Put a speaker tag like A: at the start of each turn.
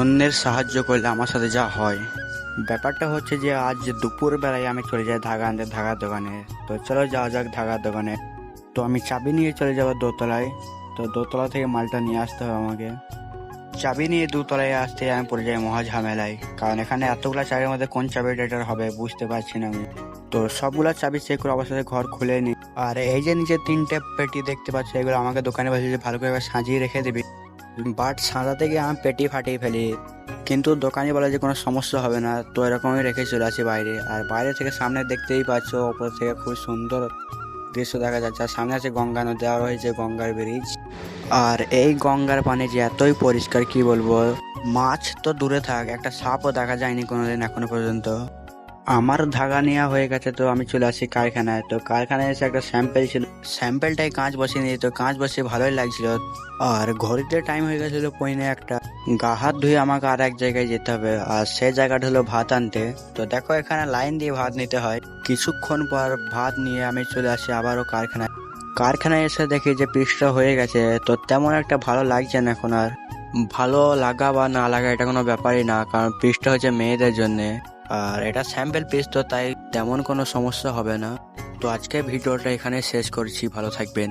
A: অন্যের সাহায্য করলে আমার সাথে যা হয়। ব্যাপারটা হচ্ছে যে আজ দুপুর বেলায় আমি চলে যাই ধাগা আনতে ধাগার দোকানে। তো চলো যাওয়া যাক ধাগার দোকানে। তো আমি চাবি নিয়ে চলে যাব দোতলায়। তো দোতলা থেকে মালটা নিয়ে আসতে হবে আমাকে। চাবি নিয়ে দুতলায় আসতে আমি পড়ে যাই মহা ঝামেলায়। কারণ এখানে এতগুলা চাবির মধ্যে কোন চাবি ডেটার হবে বুঝতে পারছি না আমি। তো সবগুলা চাবি চেক করে অবশ্যই ঘর খুলে নি। আর এই যে নিচে তিনটে পেটি দেখতে পাচ্ছি, এগুলো আমাকে দোকানে বসে ভালো করে সাজিয়ে রেখে দিবি। বাট সাজাতে গিয়ে আমি পেটি ফাটিয়ে ফেলি। কিন্তু দোকানে বলে যে কোনো সমস্যা হবে না, তো এরকমই রেখে চলে আসি বাইরে। আর বাইরে থেকে সামনে দেখতেই পাচ্ছ, ওপর থেকে খুব সুন্দর দৃশ্য দেখা যাচ্ছে। আর সামনে আছে গঙ্গা নদী আর হয়েছে গঙ্গার ব্রিজ আর এই গঙ্গার পানি যে এতই পরিষ্কার, কি বলব? মাছ তো দূরে থাক, একটা সাপও দেখা যায়নি কোনোদিন এখনও পর্যন্ত। আমার ধাগা নেওয়া হয়ে গেছে তো আমি চলে আসি কারখানায়। তো কারখানায় এসে একটা স্যাম্পেল ছিল। স্যাম্পেলটাই কাঁচ বসিয়ে নিয়ে তো কাঁচ বসিয়ে ভালোই লাগছিল। আর ঘড়িতে টাইম হয়ে গেছিল পইনে একটা। গা হাত ধুয়ে আমাকে আর এক জায়গায় যেতে হবে। আর সে জায়গাটা হলো ভাত আনতে। তো দেখো এখানে লাইন দিয়ে ভাত নিতে হয়। কিছুক্ষণ পর ভাত নিয়ে আমি চলে আসি আবারও কারখানায়। কারখানায় এসে দেখি যে পিসটা হয়ে গেছে। তো তেমন একটা ভালো লাগছে না এখন আর। ভালো লাগা বা না লাগা এটা কোনো ব্যাপারই না, কারণ পিসটা হচ্ছে মেয়েদের জন্য। আর এটা স্যাম্পেল পিস তো, তাই তেমন কোনো সমস্যা হবে না। তো আজকে ভিডিওটা এখানে শেষ করছি, ভালো থাকবেন।